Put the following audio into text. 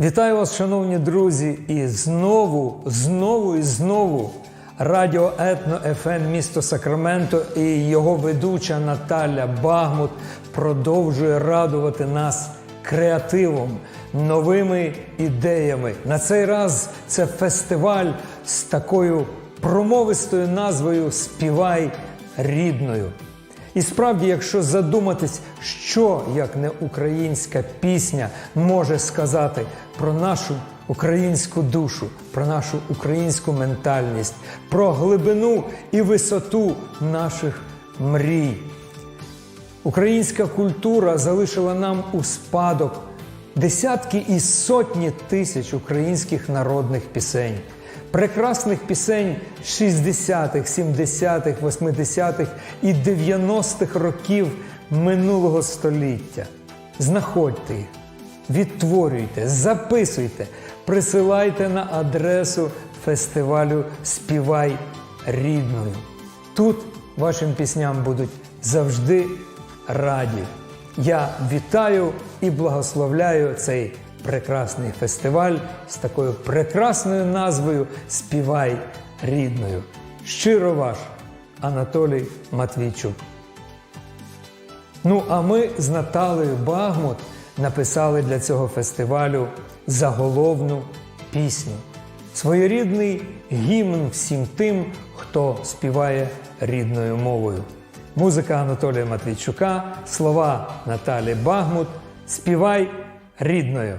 Вітаю вас, шановні друзі, і знову, знову і знову Радіо Етно ФМ місто Сакраменто і його ведуча Наталя Багмут продовжує радувати нас креативом, новими ідеями. На цей раз це фестиваль з такою промовистою назвою Співай рідною. І справді, якщо задуматись, що як не українська пісня може сказати про нашу українську душу, про нашу українську ментальність, про глибину і висоту наших мрій. Українська культура залишила нам у спадок десятки і сотні тисяч українських народних пісень, прекрасних пісень 60-х, 70-х, 80-х і 90-х років минулого століття. Знаходьте їх, відтворюйте, записуйте, присилайте на адресу фестивалю Співай рідною. Тут вашим пісням будуть завжди раді. Я вітаю і благословляю цей прекрасний фестиваль з такою прекрасною назвою Співай рідною. Щиро ваш Анатолій Матвійчук. Ну, а ми з Наталею Багмут написали для цього фестивалю заголовну пісню. Своєрідний гімн всім тим, хто співає рідною мовою. Музика Анатолія Матвійчука, слова Наталі Багмут. Співай рідною.